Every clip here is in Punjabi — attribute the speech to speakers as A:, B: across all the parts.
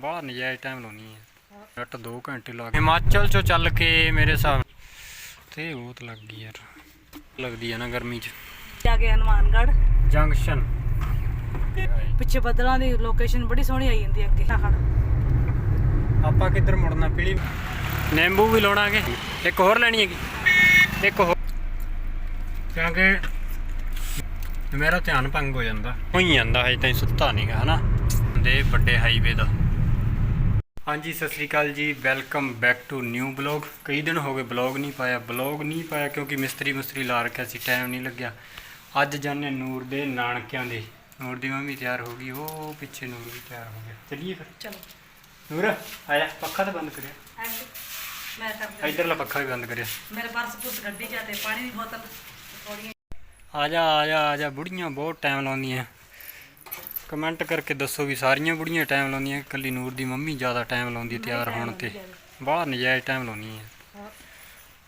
A: ਬਾਹਰ ਨਜਾਇਜ਼ ਟਾਈਮ ਲਾਉਣੀ ਹੈ। ਰੱਟ 2 ਘੰਟੇ ਲਾ ਕੇ ਹਿਮਾਚਲ ਚੋਂ ਚੱਲ ਕੇ ਮੇਰੇ ਹਿਸਾਬ ਤੇ ਬਹੁਤ ਲੱਗਦੀ ਯਾਰ। ਲੱਗਦੀ ਹੈ ਨਾ ਗਰਮੀ ਚ।
B: ਜਾ ਕੇ ਹਨੂਮਾਨਗੜ੍ਹ।
A: ਜੰਕਸ਼ਨ।
B: ਪਿੱਛੇ ਬੱਦਲਾਂ ਦੀ ਲੋਕੇਸ਼ਨ ਬੜੀ ਸੋਹਣੀ ਆਈ ਜਾਂਦੀ ਅੱਗੇ।
A: ਆਪਾਂ ਕਿੱਧਰ ਮੁੜਨਾ ਪੀਲੀ? ਨਿੰਬੂ ਵੀ ਲਾਉਣਾਗੇ। ਇੱਕ ਹੋਰ ਲੈਣੀ ਹੈਗੀ। ਇੱਕ ਹੋਰ। ਕਿਉਂਕਿ ਮੇਰਾ ਧਿਆਨ ਭੰਗ ਹੋ ਜਾਂਦਾ। ਹੋਈ ਜਾਂਦਾ ਹਜੇ ਤਾਈਂ ਸੁੱਤਾ ਨਹੀਂਗਾ ਹਨਾ? ਦੇ ਵੱਡੇ ਹਾਈਵੇ ਦਾ। ਹਾਂਜੀ ਸਤਿ ਸ੍ਰੀ ਅਕਾਲ ਜੀ। Welcome back to new blog ਕਈ ਦਿਨ ਹੋ ਗਏ ਬਲੌਗ ਨਹੀਂ ਪਾਇਆ। ਬਲੌਗ ਨਹੀਂ ਪਾਇਆ ਕਿਉਂਕਿ ਮਿਸਤਰੀ ਮੁਸਤਰੀ ਲਾ ਰੱਖਿਆ ਸੀ ਟਾਈਮ ਨਹੀਂ ਲੱਗਿਆ। ਅੱਜ ਜਾਣੇ ਨੂਰ ਦੇ ਨਾਨਕਿਆਂ ਦੇ। ਨੂਰ ਦੀ ਮੰਮੀ ਤਿਆਰ ਹੋ ਗਈ। ਉਹ ਪਿੱਛੇ ਨੂਰ ਵੀ ਤਿਆਰ ਹੋ ਗਿਆ। ਚਲਿਏ ਫਿਰ।
B: ਚਲੋ।
A: ਨੂਰ ਆਇਆ। ਪੱਖਾ ਤਾਂ ਬੰਦ ਕਰਿਆ।
B: ਮੈਂ ਕਰ
A: ਇਧਰਲਾ ਪੱਖਾ ਵੀ ਬੰਦ ਕਰਿਆ।
B: ਮੇਰੇ ਪਰਸ ਪੁਰਸ ਗੱਡੀ ਚ ਆ ਤੇ ਪਾਣੀ ਦੀ ਬੋਤਲ
A: ਆ ਜਾ ਆ ਜਾ ਆ ਜਾ। ਬੁੜੀਆਂ ਬਹੁਤ ਟਾਈਮ ਲਾਉਂਦੀਆਂ। ਕਮੈਂਟ ਕਰਕੇ ਦੱਸੋ ਵੀ ਸਾਰੀਆਂ ਬੁੜੀਆਂ ਟਾਈਮ ਲਾਉਂਦੀਆਂ, ਇਕੱਲੀ ਨੂਰ ਦੀ ਮੰਮੀ ਜ਼ਿਆਦਾ ਟਾਈਮ ਲਾਉਂਦੀ ਹੈ ਤਿਆਰ ਹੋਣ ਤੇ। ਬਾਹਰ ਨਜਾਇਜ਼ ਟਾਈਮ ਲਾਉਂਦੀ ਹੈ।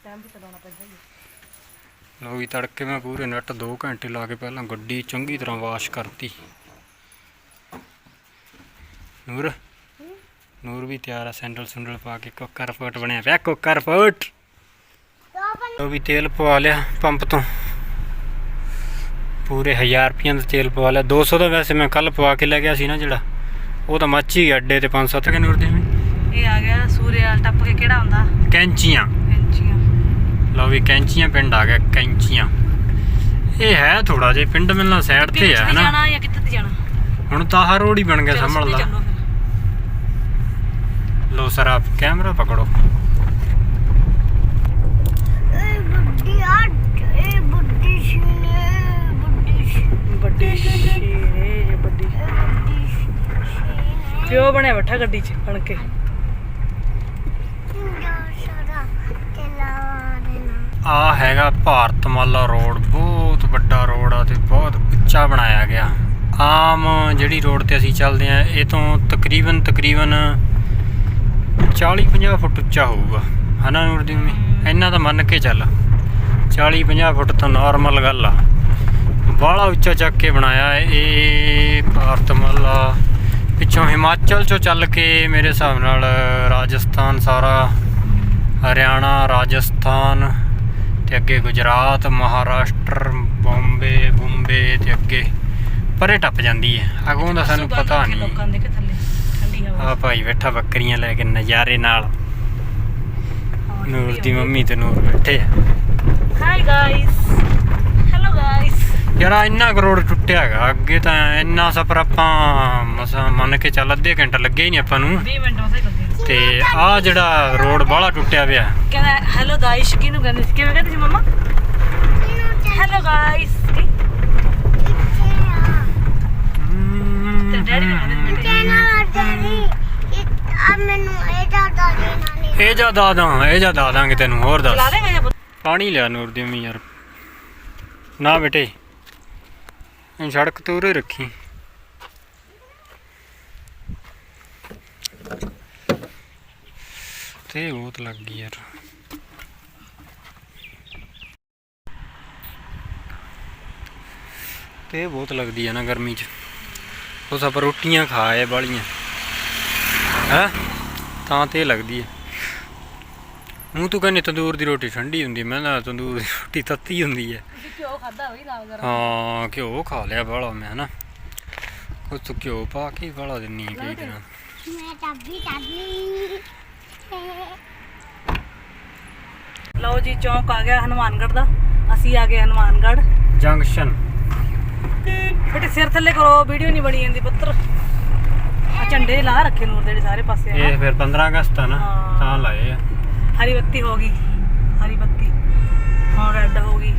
B: ਟਾਈਮ ਵੀ ਕਢਾਉਣਾ ਪੈਂਦਾ ਜੀ
A: ਲੋ ਵੀ ਤੜਕੇ ਮੈਂ ਪੂਰੇ ਨੱਟ 2 ਘੰਟੇ ਲਾ ਕੇ ਪਹਿਲਾਂ ਗੱਡੀ ਚੰਗੀ ਤਰ੍ਹਾਂ ਵਾਸ਼ ਕਰਤੀ। ਨੂਰ? ਨੂਰ ਵੀ ਤਿਆਰ ਆ, ਸੈਂਡਲ ਸੁੰਡਲ ਪਾ ਕੇ ਕੁੱਕਰ ਫੋਟ ਬਣਿਆ ਪਿਆ, ਕੁੱਕਰ ਫੋਟ ਉਹ ਵੀ ਤੇਲ ਪਵਾ ਲਿਆ ਪੰਪ ਤੋਂ। ਪੂਰੇ 1000 ਰੁਪਈਆਂ ਦਾ ਤੇਲ ਪਵਾ ਲਿਆ। 200 ਦਾ ਵੈਸੇ ਮੈਂ ਕੱਲ ਪਵਾ ਕੇ ਲੈ ਗਿਆ ਸੀ ਨਾ ਜਿਹੜਾ। ਉਹ ਤਾਂ ਮੱਚ ਹੀ ਗਿਆ ਅੱਡੇ ਤੇ 5-7 ਕਿ ਨੂਰ ਦੇ
B: ਇਹ ਆ ਗਿਆ ਸੂਰਿਆ ਟੱਪ ਕੇ ਕਿਹੜਾ ਹੁੰਦਾ?
A: ਕੈਂਚੀਆਂ।
B: ਇੰਚੀਆਂ
A: ਲਓ ਵੀ ਕੈਂਚੀਆਂ ਪਿੰਡ ਆ ਗਿਆ ਕੈਂਚੀਆਂ। ਇਹ ਹੈ ਥੋੜਾ ਜਿਹਾ ਪਿੰਡ ਮਿਲਣਾ ਸਾਈਡ ਤੇ ਹੈ ਨਾ?
B: ਜਾਣਾ ਜਾਂ ਕਿੱਥੇ ਤੇ ਜਾਣਾ?
A: ਹੁਣ ਤਾਂ ਆਹ ਰੋਡ ਹੀ ਬਣ ਗਿਆ
B: ਸਿੱਧੇ
A: ਲਾ
B: ਚੱਲੋ ਫਿਰ।
A: ਲੋ ਸਰ ਆਪ ਕੈਮਰਾ ਪਕੜੋ
C: ਇਹ ਬੁੱਢੀ ਆ ਇਹ ਬੁੱਢੀ ਸੀ ਨੇ ਬੁੱਢੀ ਸੀ
B: ਵੱਡੀ ਸ਼ੀਰੇ ਜੇ ਵੱਡੀ ਪਿਓ ਬਣਿਆ ਬੈਠਾ ਗੱਡੀ 'ਚ ਬਣ ਕੇ
A: ਆ ਹੈਗਾ ਭਾਰਤਮਾਲਾ ਰੋਡ, ਬਹੁਤ ਵੱਡਾ ਰੋਡ ਆ ਤੇ ਬਹੁਤ ਉੱਚਾ ਬਣਾਇਆ ਗਿਆ। ਆਮ ਜਿਹੜੀ ਰੋਡ ਤੇ ਅਸੀਂ ਚੱਲਦੇ ਆ, ਇਹ ਤੋਂ ਤਕਰੀਬਨ ਤਕਰੀਬਨ 40-50 ਫੁੱਟ ਉੱਚਾ ਹੋਊਗਾ। ਹਨਾ ਨੂਰ ਦੀ ਮੰਮੀ? ਇੰਨਾ ਤਾਂ ਮੰਨ ਕੇ ਚੱਲ। 40-50 ਫੁੱਟ ਤਾਂ ਨਾਰਮਲ ਗੱਲ ਆ। ਬਾਹਲਾ ਉੱਚਾ ਚੱਕ ਕੇ ਬਣਾਇਆ ਹੈ। ਇਹ ਭਾਰਤਮਾਲਾ ਪਿੱਛੋਂ ਹਿਮਾਚਲ ਚੋਂ ਚੱਲ ਕੇ ਮੇਰੇ ਹਿਸਾਬ ਨਾਲ ਰਾਜਸਥਾਨ ਸਾਰਾ ਹਰਿਆਣਾ ਰਾਜਸਥਾਨ ਤੇ ਅੱਗੇ ਗੁਜਰਾਤ ਮਹਾਰਾਸ਼ਟਰ ਬੰਬੇ ਬੰਬੇ ਤੇ ਅੱਗੇ ਪਰੇ ਟੱਪ ਜਾਂਦੀ ਹੈ। ਅਗੋਂ ਦਾ ਸਾਨੂੰ ਪਤਾ ਨਹੀਂ।
B: ਲੋਕਾਂ ਦੇ ਥੱਲੇ? ਠੰਡੀ ਹਵਾ।
A: ਆ ਭਾਈ ਬੈਠਾ ਬੱਕਰੀਆਂ ਲੈ ਕੇ ਨਜ਼ਾਰੇ ਨਾਲ। ਨੂਰ ਦੀ ਮੰਮੀ ਤੇ ਨੂਰ ਬੈਠੇ ਆ।
B: ਹਾਈ ਗਾਇਸ ਹੈਲੋ ਗਾਇਸ
A: ਯਾਰ ਇੰਨਾ ਕਰੋੜ ਟੁੱਟਿਆ ਹੈਗਾ ਅੱਗੇ ਤਾਂ ਇੰਨਾ ਸਫ਼ਰ ਆਪਾਂ ਮਸਾ ਮੰਨ ਕੇ ਚੱਲ ਅੱਧੇ ਘੰਟਾ ਲੱਗਿਆ ਹੀ ਨਹੀਂ ਆਪਾਂ ਨੂੰ।
B: 20 ਮਿੰਟ ਮਸੇ ਲੱਗੇ।
A: ਤੇ ਆ ਜਿਹੜਾ ਰੋਡ ਬਾਹਲਾ ਟੁੱਟਿਆ ਪਿਆ।
B: ਕਹਿੰਦਾ ਹੈਲੋ ਗਾਇਸ ਕਿਹਨੂੰ ਕਹਿੰਦੇ ਸੀ? ਕਿਵੇਂ ਕਹਿੰਦੇ ਸੀ ਮਮਾ? ਹੈਲੋ ਗਾਇਸ ਤੇ ਡੈਡੀ ਵੀ ਕਹਿੰਦੇ ਸੀ
C: ਕਹਿਣਾ ਡੈਡੀ ਆ ਮੈਨੂੰ ਇਹ ਦਾ ਦਾਦੀ
A: ਇਹ ਜਾ ਦਾਦਾ ਇਹ ਜਾ ਦਾਦਾਂਗੇ ਤੈਨੂੰ ਹੋਰ ਦੱਸ। ਪਾਣੀ ਲਿਆ ਨੂਰ ਦੀ ਮੰਮੀ ਯਾਰ। ਨਾ ਬੇਟੇ। ਸੜਕ ਤੇ ਉਰੇ ਰੱਖੀ। ਤੇ ਬਹੁਤ ਲੱਗ ਗਈ ਯਾਰ। ਤੇ ਬਹੁਤ ਲੱਗਦੀ ਹੈ ਨਾ ਗਰਮੀ 'ਚ। ਉਹ ਆਪਾਂ ਰੋਟੀਆਂ ਖਾਏ ਵਾਲੀਆਂ ਹੈ? ਤਾਂ ਤੇ ਲੱਗਦੀ ਹੈ ਮੂੰਹ ਤੂੰ ਕਹਿੰਦੀ ਤੰਦੂਰ ਦੀ ਰੋਟੀ ਠੰਡੀ ਹੁੰਦੀ। ਮੈਂ ਨਾ ਤੰਦੂਰ ਦੀ ਰੋਟੀ ਤੱਤੀ ਹੁੰਦੀ ਹੈ
B: ਘਿਓ ਖਾਦਾ ਹੋਈ ਨਾਲ ਗਰਮ?
A: ਹਾਂ ਘਿਓ ਖਾ ਲਿਆ ਬਾਹਲਾ ਮੈਂ ਹਨਾ। ਕੁਝ ਤੂੰ ਘਿਓ ਪਾ ਕੇ ਬਾਹਲਾ ਦਿੰਨੀ ਹੈ ਕਈ ਦਿਨਾਂ।
C: ਮੈਂ ਟੱਬੀ ਟੱਬੀ
B: ਲਓ ਜੀ ਚੌਂਕ ਆ ਗਿਆ ਹਨੂਮਾਨਗੜ੍ਹ ਦਾ। ਅਸੀਂ ਆ ਗਏ ਹਨੂਮਾਨਗੜ੍ਹ।
A: ਜੰਕਸ਼ਨ।
B: ਬੇਟੇ ਸਿਰ ਥੱਲੇ ਕਰੋ ਵੀਡੀਓ ਨਹੀਂ ਬਣੀ ਜਾਂਦੀ ਪੁੱਤਰ। ਆ ਝੰਡੇ ਲਾ ਰੱਖੇ ਨੂਰ ਦੇ ਸਾਰੇ ਪਾਸੇ
A: ਇਹ ਫਿਰ 15 ਅਗਸਤ ਆ ਨਾ। ਤਾਂ ਲਾਏ ਆ।
B: ਹਰੀ ਬੱਤੀ ਹੋ ਗਈ। ਹਰੀ ਬੱਤੀ ਹੁਣ ਰੈੱਡ ਹੋ ਗਈ।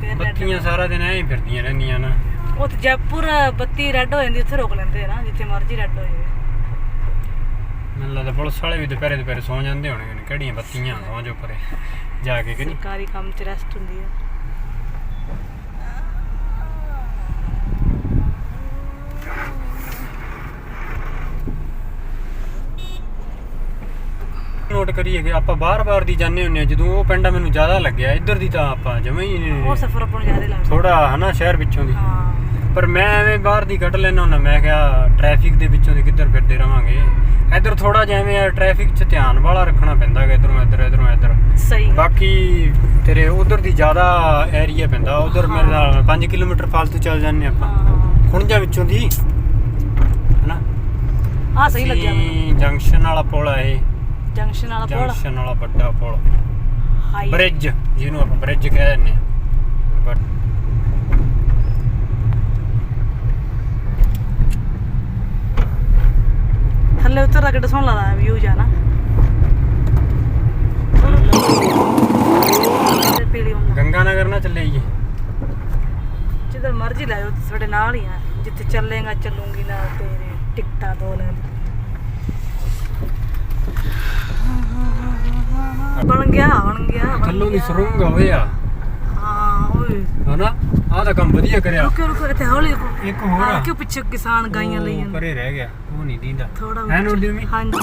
B: ਫਿਰ red
A: ਬੱਤੀਆਂ ਸਾਰਾ ਦਿਨ ਐਂ ਫਿਰਦੀਆਂ ਰਹਿੰਦੀਆਂ ਨਾ।
B: ਉਹ ਤੇ ਜੈਪੁਰ ਬੱਤੀ ਰੈੱਡ ਹੋ ਜਾਂਦੀ ਉੱਥੇ ਰੋਕ ਲੈਂਦੇ ਆ ਨਾ ਜਿੱਥੇ ਮਰਜ਼ੀ ਰੈੱਡ ਹੋ ਜਾਵੇ।
A: ਮੈਨੂੰ ਲੱਗਦਾ ਪੁਲਿਸ ਵਾਲੇ ਵੀ ਦੁਪਹਿਰੇ ਦੁਪਹਿਰੇ ਸੌਂ ਜਾਂਦੇ ਹੋਣਗੇ ਨੇ ਕਿਹੜੀਆਂ ਬੱਤੀਆਂ ਸੌਂ ਜੋ ਪਰੇ। ਜਾ ਕੇ ਕਿ ਨਹੀਂ?
B: ਸਰਕਾਰੀ ਕੰਮ 'ਚ ਰੈਸਟ ਹੁੰਦੀ ਆ।
A: ਨੋਟ ਕਰੀਏ ਕਿ ਆਪਾਂ ਬਾਰ-ਬਾਰ ਦੀ ਜਾਂਦੇ ਹੁੰਨੇ ਆ ਜਦੋਂ ਉਹ ਪਿੰਡਾ ਮੈਨੂੰ ਜ਼ਿਆਦਾ ਲੱਗਿਆ। ਇੱਧਰ ਦੀ ਤਾਂ ਆਪਾਂ ਜਮਾ ਹੀ
B: ਉਹ ਸਫ਼ਰ ਆਪਾਂ ਨੂੰ ਜ਼ਿਆਦਾ ਲੱਗਦਾ।
A: ਥੋੜਾ ਹਨਾ ਸ਼ਹਿਰ ਵਿੱਚੋਂ ਦੀ।
B: ਹਾਂ।
A: ਪਰ ਮੈਂ ਐਵੇਂ ਬਾਹਰ ਦੀ ਕੱਢ ਲੈਣਾ ਹੁੰਦਾ ਮੈਂ ਕਿਹਾ ਟ੍ਰੈਫਿਕ ਦੇ ਵਿੱਚੋਂ ਦੀ ਕਿੱਧਰ ਫਿਰਦੇ ਰਵਾਂਗੇ। ਇੱਧਰ ਥੋੜਾ ਜਿਹਾ ਐਵੇਂ ਟ੍ਰੈਫਿਕ 'ਚ ਧਿਆਨ ਵਾਲਾ ਰੱਖਣਾ ਪੈਂਦਾ ਹੈ ਇਧਰੋਂ ਇੱਧਰ ਇਧਰੋਂ ਇੱਧਰ।
B: ਸਹੀ।
A: ਬਾਕੀ ਤੇਰੇ ਉਧਰ ਦੀ ਜ਼ਿਆਦਾ ਏਰੀਆ ਪੈਂਦਾ ਉਧਰ ਮੇਰੇ ਨਾਲ 5 ਕਿਲੋਮੀਟਰ ਫਾਲਤੂ ਚੱਲ ਜਾਂਦੇ ਆਪਾਂ। ਖੁਣਜਾ ਵਿੱਚੋਂ ਦੀ ਹਨਾ?
B: ਆ ਸਹੀ ਲੱਗਿਆ ਮੈਨੂੰ।
A: ਜੰਕਸ਼ਨ ਵਾਲਾ ਪੁਲ ਆ ਇਹ।
B: ਜੰਕਸ਼ਨ ਵਾਲਾ ਪੁਲ?
A: ਜੰਕਸ਼ਨ ਵਾਲਾ ਵੱਡਾ ਪੁਲ।
B: ਹਾਈ।
A: ਬ੍ਰਿਜ ਜਿਹਨੂੰ ਆਪਾਂ ਬ੍ਰਿਜ ਕਹਿ ਦਿੰਦੇ ਆ ਬਟ
B: ਥੱਲੇ ਉੱਤਰ ਦਾ ਕਿੱਡਾ ਸੋਹਣਾ ਲੱਗਦਾ ਵਿਊ ਜਾਣਾ
A: ਗੰਗਾ ਨਗਰ ਨਾ ਚੱਲੇ ਜੀ।
B: ਜਿੱਧਰ ਮਰਜ਼ੀ ਲੈ ਜਾਓ ਤੁਹਾਡੇ ਨਾਲ ਹੀ ਆ। ਜਿੱਥੇ ਚੱਲੇਗਾ ਚੱਲੂਗੀ ਨਾਲ ਤੇਰੇ ਟਿਕਟਾਂ ਦੋ ਲੈ ਬਣ ਗਿਆ ਬਣ ਗਿਆ ਬਣ
A: ਥੱਲੋਂ ਦੀ
B: ਗਿਆ।
A: ਸੁਰੰਗ ਹੋਇਆ।
B: ਹਾਂ ਓਏ।
A: ਹਨਾ? ਆਹ ਤਾਂ ਕੰਮ ਵਧੀਆ ਕਰਿਆ।
B: ਰੁਕੋ ਰੁਕੋ ਇੱਥੇ ਹੌਲੀ ਰੁਕੋ।
A: ਇੱਕ ਹੋਰ ਆ।
B: ਆ ਕਿਉਂ ਪਿੱਛੇ ਕਿਸਾਨ ਗਾਈਆਂ ਲਈ
A: ਉਹ
B: ਜਾਂਦੇ?
A: ਪਰੇ ਰਹਿ ਗਿਆ ਉਹ ਨਹੀਂ ਦੀਂਦਾ।
B: ਥੋੜਾ
A: ਹੈ ਨੂਰ ਦੀ ਮੰਮੀ?
B: ਹਾਂਜੀ।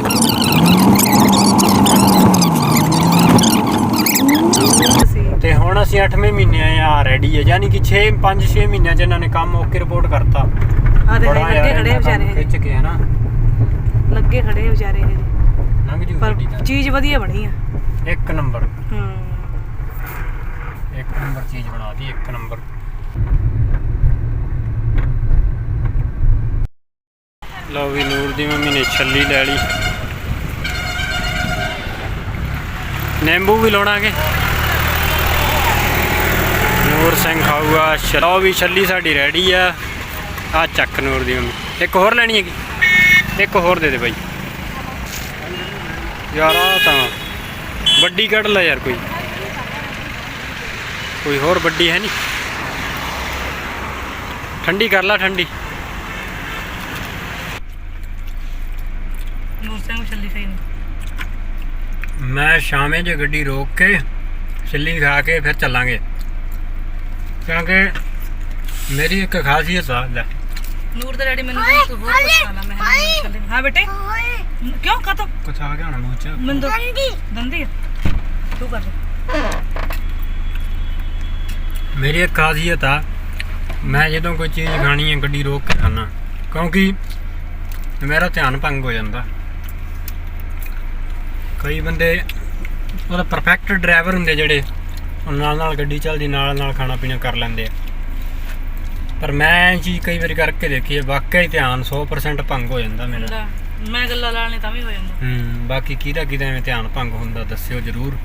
B: ਸੀ
A: ਤੇ ਹੁਣ ਅਸੀਂ 8ਵੇਂ ਮਹੀਨੇ ਆ ਰੈਡੀ ਹੈ ਯਾਨੀ ਕਿ 6 5 6 ਮਹੀਨਿਆਂ ਚ ਇਹਨਾਂ ਨੇ ਕੰਮ ਓਕੇ ਰਿਪੋਰਟ ਕਰਤਾ।
B: ਆ ਦੇ
A: ਬੜਾ
B: ਲੱਗੇ ਖੜੇ ਵਿਚਾਰੇ।
A: ਖਿੱਚ ਕੇ ਹਨਾ?
B: ਲੱਗੇ ਖੜੇ ਵਿਚਾਰੇ। ਇਹ
A: ਲੰਘ ਜੂ
B: ਪਰ
A: ਗੱਡੀ ਤਾਂ।
B: ਚੀਜ਼ ਵਧੀਆ ਬਣੀ ਆ।
A: ਇੱਕ ਨੰਬਰ।
B: ਹੂੰ।
A: ਇੱਕ ਨੰਬਰ ਚੀਜ਼ ਬਣਾ ਦੀ ਇੱਕ ਨੰਬਰ। ਲਓ ਵੀ ਨੂਰ ਦੀ ਮੰਮੀ ਨੇ ਛੱਲੀ ਲੈ ਲਈ। ਨਿੰਬੂ ਵੀ ਲਾਉਣਾਗੇ। ਨੂਰ ਸਿੰਘ ਖਾਊਗਾ ਲਓ ਵੀ ਛੱਲੀ ਸਾਡੀ ਰੈਡੀ ਆ। ਆ ਚੱਕ ਨੂਰ ਦੀ ਮੰਮੀ। ਇੱਕ ਹੋਰ ਲੈਣੀ ਹੈਗੀ। ਇੱਕ ਹੋਰ ਦੇ ਦੇ ਬਾਈ। ਯਾਰ ਆ ਤਾਂ ਵੱਡੀ ਕੱਢ ਲੈ ਯਾਰ ਕੋਈ। ਕੋਈ ਹੋਰ ਵੱਡੀ ਹੈ ਨਹੀਂ। ਠੰਡੀ ਕਰ ਲਾ ਠੰਡੀ।
B: ਨੂਰ ਸਿੰਘ ਚੱਲੀ ਸਹੀ ਨੂੰ
A: ਮੈਂ ਸ਼ਾਮੇ ਜੇ ਗੱਡੀ ਰੋਕ ਕੇ ਛਿੱਲੀ ਖਾ ਕੇ ਫਿਰ ਚੱਲਾਂਗੇ। ਕਿਉਂਕਿ ਮੇਰੀ ਇੱਕ ਖਾਸੀਅਤ ਆ ਲੈ।
B: ਨੂਰ ਦੇ ਡੈਡੀ ਮੈਨੂੰ ਕਹਿੰਦੇ ਤੂੰ ਹੋਰ ਮੈਂ ਹਾਂ ਬੇਟੇ? ਕਿਉਂ ਕਾ ਤੋ
A: ਕੁਛ ਆ ਗਿਆ ਹੋਣਾ ਮੂੰਹ ਚ।
B: ਮੈਨੂੰ
C: ਗੰਦੀ
B: ਦੰਦੀ ਆ। ਤੂੰ ਕਰ। ਲੈ
A: ਮੇਰੀ ਇੱਕ ਖਾਸੀਅਤ ਆ ਮੈਂ ਜਦੋਂ ਕੋਈ ਚੀਜ਼ ਖਾਣੀ ਹੈ ਗੱਡੀ ਰੋਕ ਕੇ ਖਾਣਾ ਕਿਉਂਕਿ ਮੇਰਾ ਧਿਆਨ ਭੰਗ ਹੋ ਜਾਂਦਾ। ਕਈ ਬੰਦੇ ਉਹਦਾ ਪਰਫੈਕਟ ਡਰਾਈਵਰ ਹੁੰਦੇ ਜਿਹੜੇ ਉਹ ਨਾਲ ਨਾਲ ਗੱਡੀ ਚੱਲਦੀ ਨਾਲ ਨਾਲ ਖਾਣਾ ਪੀਣਾ ਕਰ ਲੈਂਦੇ ਆ। ਪਰ ਮੈਂ ਇਹ ਚੀਜ਼ ਕਈ ਵਾਰੀ ਕਰਕੇ ਦੇਖੀ ਹੈ ਵਾਕਈ ਧਿਆਨ 100% ਭੰਗ ਹੋ ਜਾਂਦਾ ਮੇਰਾ।
B: ਲੈ, ਮੈਂ ਗੱਲਾਂ ਲਾਣੇ ਤਾਂ ਵੀ ਹੋ ਜਾਂਦਾ।
A: ਹੂੰ, ਬਾਕੀ ਕਿਹਦਾ ਕਿਹਦਾ ਐਵੇਂ ਧਿਆਨ ਭੰਗ ਹੁੰਦਾ ਦੱਸਿਓ ਜਰੂਰ।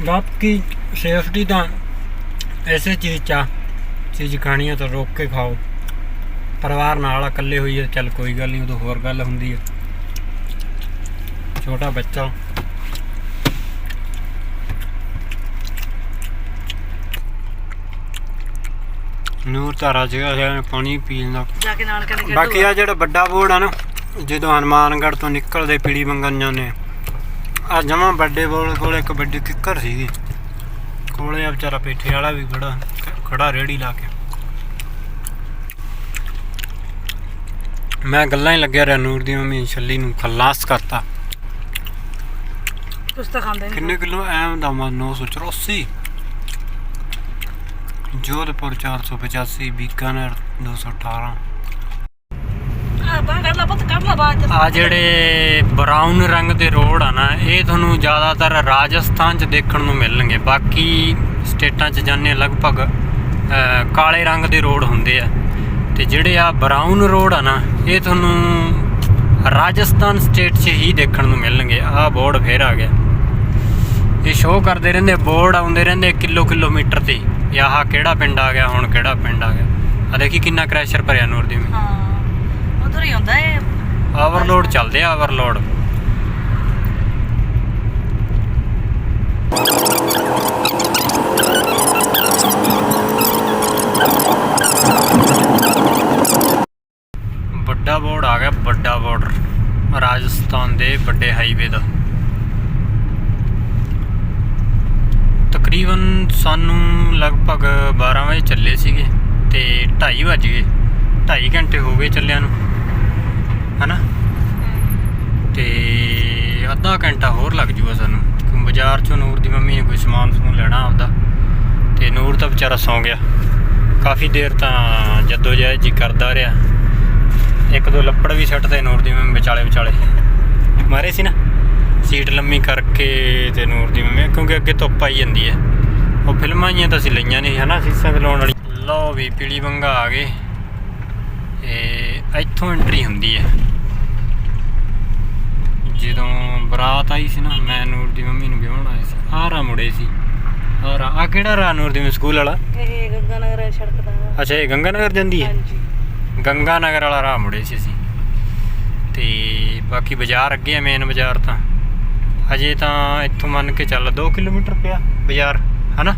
A: ਬਾਕੀ ਸੇਫਟੀ ਦਾ ਐਸੇ ਚੀਜ਼ ਚ ਚੀਜ਼ ਖਾਣੀ ਆ ਤਾਂ ਰੋਕ ਕੇ ਖਾਓ। ਪਰਿਵਾਰ ਨਾਲ ਇਕੱਲੇ ਹੋਈਏ, ਚੱਲ ਕੋਈ ਗੱਲ ਨਹੀਂ ਉਦੋਂ ਹੋਰ ਗੱਲ ਹੁੰਦੀ ਹੈ ਛੋਟਾ ਬੱਚਾ। ਨੂਰ ਤਾਂ ਰੱਜ ਗਿਆ ਹੈ ਪਾਣੀ ਪੀਣ ਦਾ।
B: ਜਾ ਕੇ ਨਾਲ ਕਹਿੰਦੇ
A: ਬਾਕੀ ਆ ਜਿਹੜਾ ਵੱਡਾ ਬੋਰਡ ਆ ਨਾ ਜਦੋਂ ਹਨੂਮਾਨਗੜ੍ਹ ਤੋਂ ਨਿਕਲਦੇ ਪੀੜੀ ਮੰਗਣ ਜਾਂਦੇ ਆ। ਜਮਾ ਵੱਡੇ ਬੋਰਡ ਕੋਲ ਇੱਕ ਵੱਡੀ ਕਿੱਕਰ ਸੀਗੀ। ਕੋਲੇ ਆ ਵਿਚਾਰਾ ਪੇਠੇ ਵਾਲਾ ਵੀ ਬੜਾ ਖੜਾ ਰੇੜੀ ਲਾ ਕੇ। ਮੈਂ ਗੱਲਾਂ ਹੀ ਲੱਗਿਆ ਰਿਹਾ ਨੂਰ ਦੀ ਮੰਮੀ ਛੱਲੀ ਨੂੰ ਖਲਾਸ ਕਰਤਾ।
B: ਕੁਛ ਤਾਂ ਖਾਂਦੇ ਨਹੀਂ
A: ਕਿੰਨੇ ਕਿਲੋ ਐਮ ਦਾ ਮਾ 984 ਜੋਧਪੁਰ 485 ਬੀਕਾਨੇਰ 218
B: ਆ
A: ਜਿਹੜੇ ਬਰਾਊਨ ਰੰਗ ਦੇ ਰੋਡ ਆ ਨਾ ਇਹ ਤੁਹਾਨੂੰ ਜ਼ਿਆਦਾਤਰ ਰਾਜਸਥਾਨ 'ਚ ਦੇਖਣ ਨੂੰ ਮਿਲਣਗੇ। ਬਾਕੀ ਸਟੇਟਾਂ 'ਚ ਜਾਂਦੇ ਲਗਭਗ ਕਾਲੇ ਰੰਗ ਦੇ ਰੋਡ ਹੁੰਦੇ ਆ। ਤੇ ਜਿਹੜੇ ਆ ਬਰਾਊਨ ਰੋਡ ਆ ਨਾ ਇਹ ਤੁਹਾਨੂੰ ਰਾਜਸਥਾਨ ਸਟੇਟ 'ਚ ਹੀ ਦੇਖਣ ਨੂੰ ਮਿਲਣਗੇ। ਆ ਬੋਰਡ ਫੇਰ ਆ ਗਿਆ। ਇਹ ਸ਼ੋਅ ਕਰਦੇ ਰਹਿੰਦੇ ਬੋਰਡ ਆਉਂਦੇ ਰਹਿੰਦੇ ਕਿਲੋ ਕਿਲੋਮੀਟਰ ਤੇ। ਆਹ ਕਿਹੜਾ ਪਿੰਡ ਆ ਗਿਆ ਹੁਣ ਕਿਹੜਾ ਪਿੰਡ ਆ ਗਿਆ। ਆ ਦੇਖੀ ਕਿੰਨਾ ਕ੍ਰੈਸ਼ਰ ਭਰਿਆ ਨੂਰ ਦੀ
B: ਹਾਂ ਉਧਰ ਹੀ ਹੁੰਦਾ ਇਹ।
A: ਓਵਰਲੋਡ ਚੱਲਦੇ ਆ ਓਵਰਲੋਡ ਵੱਡਾ ਬੋਰਡ ਆ ਗਿਆ ਵੱਡਾ ਬਾਰਡਰ ਰਾਜਸਥਾਨ ਦੇ ਵੱਡੇ ਹਾਈਵੇ ਦਾ ਤਕਰੀਬਨ ਸਾਨੂੰ ਲਗਭਗ 12 ਵਜੇ ਚੱਲੇ ਸੀਗੇ ਤੇ 2:30 ਵੱਜ ਗਏ। 2.5 ਘੰਟੇ ਹੋ ਗਏ ਚੱਲਿਆਂ ਨੂੰ, ਹਨਾ? ਤੇ ਅੱਧਾ ਘੰਟਾ ਹੋਰ ਲੱਗ ਜੂਗਾ ਸਾਨੂੰ। ਕਿਉਂ ਬਾਜ਼ਾਰ ਚੋਂ ਨੂਰ ਦੀ ਮੰਮੀ ਨੇ ਕੋਈ ਸਮਾਨ ਸਮੂਨ ਲੈਣਾ ਆਪਦਾ। ਤੇ ਨੂਰ ਤਾਂ ਵਿਚਾਰਾ ਸੌਂ ਗਿਆ। ਕਾਫੀ ਦੇਰ ਤਾਂ ਜੱਦੋ ਜਹਿਦ ਜੀ ਕਰਦਾ ਰਿਹਾ। ਇੱਕ ਦੋ ਲੱਪੜ ਵੀ ਸੱਟ ਨੂਰ ਦੀ ਮੰਮੀ ਵਿਚਾਲੇ ਵਿਚਾਲੇ। ਮਾਰੇ ਸੀ ਨਾ? ਸੀਟ ਲੰਮੀ ਕਰਕੇ ਤੇ ਨੂਰ ਦੀ ਮੰਮੀ, ਕਿਉਂਕਿ ਅੱਗੇ ਧੁੱਪ ਆਈ ਜਾਂਦੀ ਹੈ। ਉਹ ਫਿਲਮਾਂ ਜੀਆਂ ਤਾਂ ਅਸੀਂ ਲਈਆਂ ਨਹੀਂ ਹਨਾ? ਸੀਸਾਂ ਤੇ ਲਾਉਣ ਵਾਲੀ। ਲਓ ਵੀ ਪੀਲੀ ਬੰਗਾ ਆ ਗਏ। ਇਹ ਇੱਥੋਂ ਐਂਟਰੀ ਹੁੰਦੀ ਹੈ ਜਦੋਂ ਬਰਾਤ ਆਈ ਸੀ ਨਾ ਮੈਂ ਨੂਰ ਦੀ ਮੰਮੀ ਨੂੰ ਵਿਆਹਣ ਆਇਆ ਸੀ। ਆਰਾ ਮੁੜੇ ਸੀ। ਆਰਾ ਆ ਕਿਹੜਾ ਰਾ ਨੂਰ ਦੀ ਸਕੂਲ ਵਾਲਾ?
B: ਇਹ ਗੰਗਾ ਨਗਰ ਸੜਕ ਦਾ
A: ਅੱਛਾ ਇਹ ਗੰਗਾ ਨਗਰ ਜਾਂਦੀ ਹੈ
B: ਹਾਂਜੀ।
A: ਗੰਗਾ ਨਗਰ ਵਾਲਾ ਰਾਹ ਮੁੜੇ ਸੀ ਅਸੀਂ। ਤੇ ਬਾਕੀ ਬਾਜ਼ਾਰ ਅੱਗੇ ਆ ਮੇਨ ਬਾਜ਼ਾਰ ਤਾਂ। ਅਜੇ ਤਾਂ ਇੱਥੋਂ ਮੰਨ ਕੇ ਚੱਲ 2 ਕਿਲੋਮੀਟਰ ਪਿਆ ਬਾਜ਼ਾਰ। ਹਨਾ?